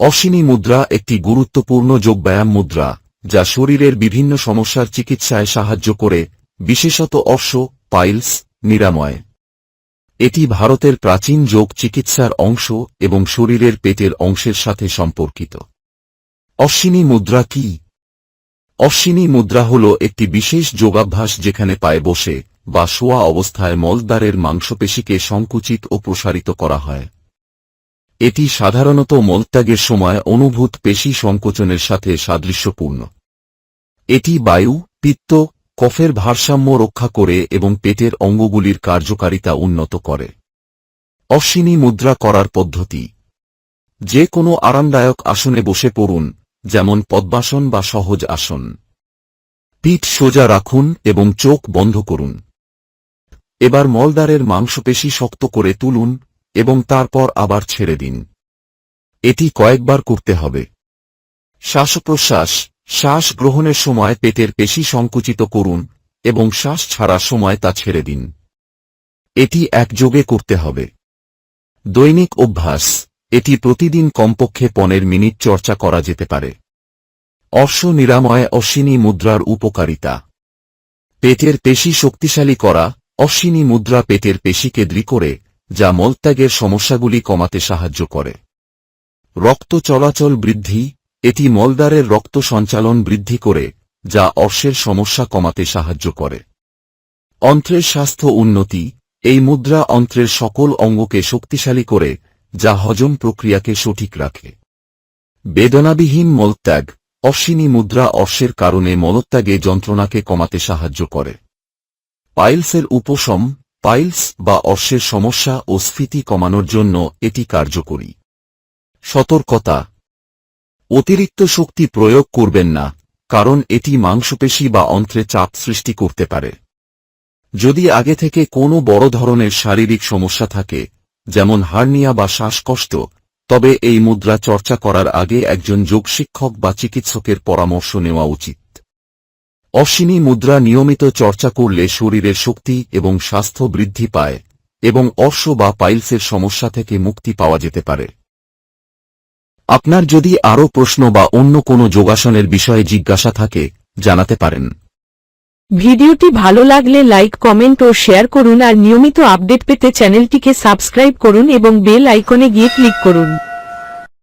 অশ্বিনী মুদ্রা একটি গুরুত্বপূর্ণ যোগব্যায়াম মুদ্রা, যা শরীরের বিভিন্ন সমস্যার চিকিৎসায় সাহায্য করে, বিশেষত অশ্ব, পাইলস, নিরাময়। এটি ভারতের প্রাচীন যোগ চিকিৎসার অংশ এবং শরীরের পেটের অংশের সাথে সম্পর্কিত। অশ্বিনী মুদ্রা কি? অশ্বিনী মুদ্রা হল একটি বিশেষ যোগাভ্যাস যেখানে পায়ে বসে বা শোয়া অবস্থায় মলদ্বারের মাংসপেশিকে সংকুচিত ও প্রসারিত করা হয়। এটি সাধারণত মলত্যাগের সময় অনুভূত পেশি সংকোচনের সাথে সাদৃশ্যপূর্ণ। এটি বায়ু, পিত্ত, কফের ভারসাম্য রক্ষা করে এবং পেটের অঙ্গগুলির কার্যকারিতা উন্নত করে। অশ্বিনী মুদ্রা করার পদ্ধতি। যে কোনো আরামদায়ক আসনে বসে পড়ুন, যেমন পদ্মাসন বা সহজ আসন। পিঠ সোজা রাখুন এবং চোখ বন্ধ করুন। এবার মলদ্বারের মাংসপেশি শক্ত করে তুলুন এবং তারপর আবার ছেড়ে দিন। এটি কয়েকবার করতে হবে। শ্বাসপ্রশ্বাস, শ্বাস গ্রহণের সময় পেটের পেশি সংকুচিত করুন এবং শ্বাস ছাড়ার সময় তা ছেড়ে দিন। এটি একযোগে করতে হবে। দৈনিক অভ্যাস, এটি প্রতিদিন কমপক্ষে পনেরো মিনিট চর্চা করা যেতে পারে। অশ্ব নিরাময়, অশ্বিনী মুদ্রার উপকারিতা। পেটের পেশি শক্তিশালী করা, অশ্বিনী মুদ্রা পেটের পেশিকে দৃঢ় করে যা মলত্যাগের সমস্যাগুলি কমাতে সাহায্য করে। রক্ত চলাচল বৃদ্ধি, এটি মলদ্বারের রক্ত সঞ্চালন বৃদ্ধি করে, যা অর্শের সমস্যা কমাতে সাহায্য করে। অন্ত্রের স্বাস্থ্য উন্নতি, এই মুদ্রা অন্ত্রের সকল অঙ্গকে শক্তিশালী করে, যা হজম প্রক্রিয়াকে সঠিক রাখে। বেদনাবিহীন মলত্যাগ, অশ্বিনী মুদ্রা অর্শের কারণে মলত্যাগে যন্ত্রণাকে কমাতে সাহায্য করে। পাইলসের উপশম পাইলস বা অর্শের সমস্যা ও স্ফীতি কমানোর জন্য এটি কার্যকরী। সতর্কতা। অতিরিক্ত শক্তি প্রয়োগ করবেন না, কারণ এটি মাংসপেশি বা অন্ত্রে চাপ সৃষ্টি করতে পারে। যদি আগে থেকে কোনো বড় ধরনের শারীরিক সমস্যা থাকে, যেমন হার্নিয়া বা শ্বাসকষ্ট, তবে এই মুদ্রা চর্চা করার আগে একজন যোগশিক্ষক বা চিকিৎসকের পরামর্শ নেওয়া উচিত। অশ্বিনী মুদ্রা নিয়মিত চর্চা করলে শরীরের শক্তি এবং স্বাস্থ্য বৃদ্ধি পায়, এবং অশ্ব বা পাইলসের সমস্যা থেকে মুক্তি পাওয়া যেতে পারে। আপনার যদি আরও প্রশ্ন বা অন্য কোনো যোগাসনের বিষয়ে জিজ্ঞাসা থাকে, জানাতে পারেন। ভিডিওটি ভালো লাগলে লাইক, কমেন্ট ও শেয়ার করুন আর নিয়মিত আপডেট পেতে চ্যানেলটিকে সাবস্ক্রাইব করুন এবং বেল আইকনে গিয়ে ক্লিক করুন।